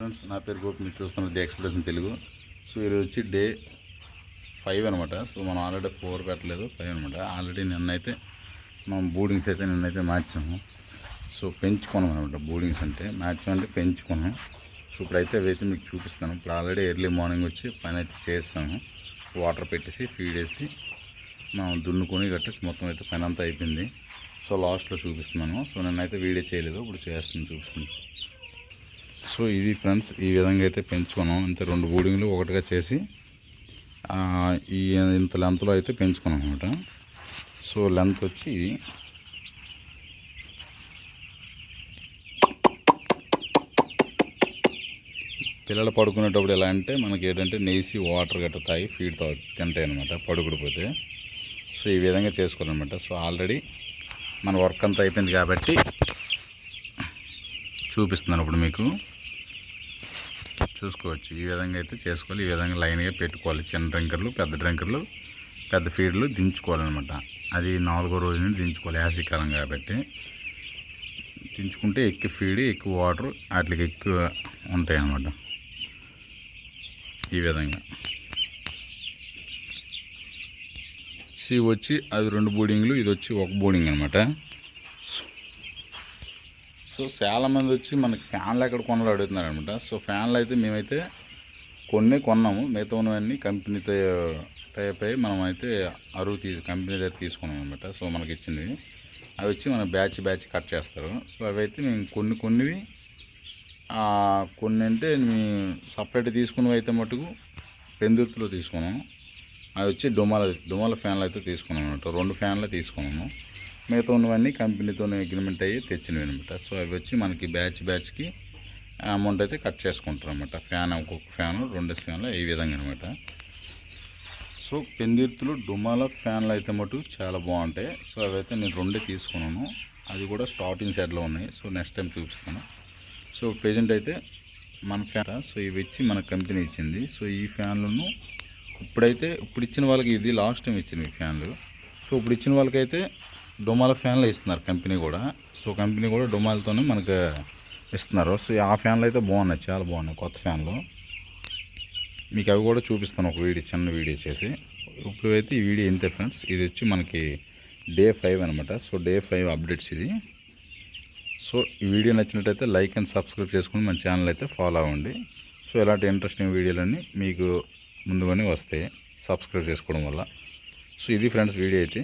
Friends నా పేరు గోపి మీరు చూస్తున్నారు ది ఎక్స్ప్రెషన్ తెలుగు. సో ఈరోజు వచ్చి డే ఫైవ్ అనమాట సో మనం ఆల్రెడీ ఫోర్ పెట్టలేదు ఫైవ్ అనమాట ఆల్రెడీ నిన్నైతే మనం బోర్డింగ్స్ అయితే నిన్నైతే మార్చాము. సో పెంచుకున్నాం అనమాట బోర్డింగ్స్ అంటే. మార్చాం అంటే పెంచుకున్నాం. సో ఇప్పుడైతే అవైతే మీకు చూపిస్తాను. ఇప్పుడు ఆల్రెడీ ఎర్లీ మార్నింగ్ వచ్చి పని అయితే చేస్తాము. వాటర్ పెట్టేసి ఫీడ్ వేసి మనం దున్నుకొని కట్టేసి మొత్తం అయితే పని అంతా అయిపోయింది. సో లాస్ట్లో చూపిస్తున్నాను. సో నేనైతే వీడియో చేయలేదు. ఇప్పుడు చేస్తుంది చూపిస్తుంది సో ఇది ఫ్రెండ్స్ ఈ విధంగా అయితే పెంచుకున్నాం. ఇంత రెండు బూడింగ్లు ఒకటిగా చేసి ఈ ఇంత లెంత్లో అయితే పెంచుకున్నాం అనమాట సో లెంత్ వచ్చి ఇది. పిల్లలు పడుకునేటప్పుడు ఎలా అంటే మనకి ఏంటంటే నెయ్యి వాటర్ గట్ట తాగి ఫీడ్ తా తింటాయి అనమాట పడుకుడిపోతే సో ఈ విధంగా చేసుకోవాలన్నమాట. సో ఆల్రెడీ మన వర్క్ అంతా అయిపోయింది కాబట్టి చూపిస్తున్నాను ఇప్పుడు మీకు. చూసుకోవచ్చు. ఈ విధంగా అయితే చేసుకోవాలి. ఈ విధంగా లైన్గా పెట్టుకోవాలి. చిన్న డ్రింకర్లు పెద్ద డ్రింకర్లు పెద్ద ఫీడ్లు దించుకోవాలన్నమాట. అది నాలుగో రోజు నుండి దించుకోవాలి యాసికాలం కాబట్టి. దించుకుంటే ఎక్కువ ఫీడ్ ఎక్కువ వాటర్ వాటికి ఎక్కువ ఉంటాయి అన్నమాట ఈ విధంగా. సి వచ్చి అది రెండు బోర్డింగ్లు ఇది వచ్చి ఒక బోర్డింగ్ అనమాట సో చాలా మంది వచ్చి మనకి ఫ్యాన్లు ఎక్కడ కొనాలి అడుగుతున్నారు అనమాట సో ఫ్యాన్లు అయితే మేమైతే కొన్ని కొన్నాము. మిగతా ఉన్నవన్నీ కంపెనీతో టైప్ అయ్యి మనం అయితే అరువు తీ కంపెనీ దగ్గర తీసుకున్నాం అనమాట సో మనకి ఇచ్చింది. అవి వచ్చి మన బ్యాచ్ బ్యాచ్ కట్ చేస్తారు. సో అవి అయితే మేము కొన్ని కొన్నివి కొన్ని అంటే మేము సపరేట్ తీసుకున్నవి అయితే మటుకు పెందుర్తిలో తీసుకున్నాము. అవి వచ్చి డొమాల డొమాల ఫ్యాన్లు అయితే తీసుకున్నాం అనమాట రెండు ఫ్యాన్లు తీసుకున్నాము. మిగతా ఉన్నవన్నీ కంపెనీతో అగ్రిమెంట్ అయ్యి తెచ్చినవి అనమాట సో అవి వచ్చి మనకి బ్యాచ్ బ్యాచ్కి అమౌంట్ అయితే కట్ చేసుకుంటారు అనమాట ఫ్యాన్ ఒక్కొక్క ఫ్యాన్ రెండు ఫ్యాన్లు ఈ విధంగా అనమాట సో పెందిర్తులు డుమాల ఫ్యాన్లు అయితే మటు చాలా బాగుంటాయి. సో అవైతే నేను రెండే తీసుకున్నాను. అది కూడా స్టార్టింగ్ సైడ్లో ఉన్నాయి. సో నెక్స్ట్ టైం చూపిస్తాను. సో ప్రజెంట్ అయితే మన ఫ్యాన్ సో ఇవి ఇచ్చి మన కంపెనీ ఇచ్చింది. సో ఈ ఫ్యాన్లను ఇప్పుడైతే ఇప్పుడు ఇచ్చిన వాళ్ళకి ఇది లాస్ట్ టైం ఇచ్చింది ఈ ఫ్యాన్లు. సో ఇప్పుడు ఇచ్చిన వాళ్ళకైతే డొమాల ఫ్యాన్లు ఇస్తున్నారు కంపెనీ కూడా. సో కంపెనీ కూడా డొమాలతోనే మనకు ఇస్తున్నారు. సో ఆ ఫ్యాన్లు అయితే బాగున్నాయి చాలా బాగున్నాయి కొత్త ఫ్యాన్లు. మీకు అవి కూడా చూపిస్తాను ఒక వీడియో చిన్న వీడియో చేసి. ఇప్పుడు అయితే ఈ వీడియో ఇంతే ఫ్రెండ్స్. ఇది వచ్చి మనకి డే ఫైవ్ అనమాట సో డే ఫైవ్ అప్డేట్స్ ఇది. సో ఈ వీడియో నచ్చినట్టయితే లైక్ అండ్ సబ్స్క్రైబ్ చేసుకుని మన ఛానల్ అయితే ఫాలో అవ్వండి. సో ఇలాంటి ఇంట్రెస్టింగ్ వీడియోలన్నీ మీకు ముందుగానే వస్తాయి సబ్స్క్రైబ్ చేసుకోవడం వల్ల. సో ఇది ఫ్రెండ్స్ వీడియో అయితే.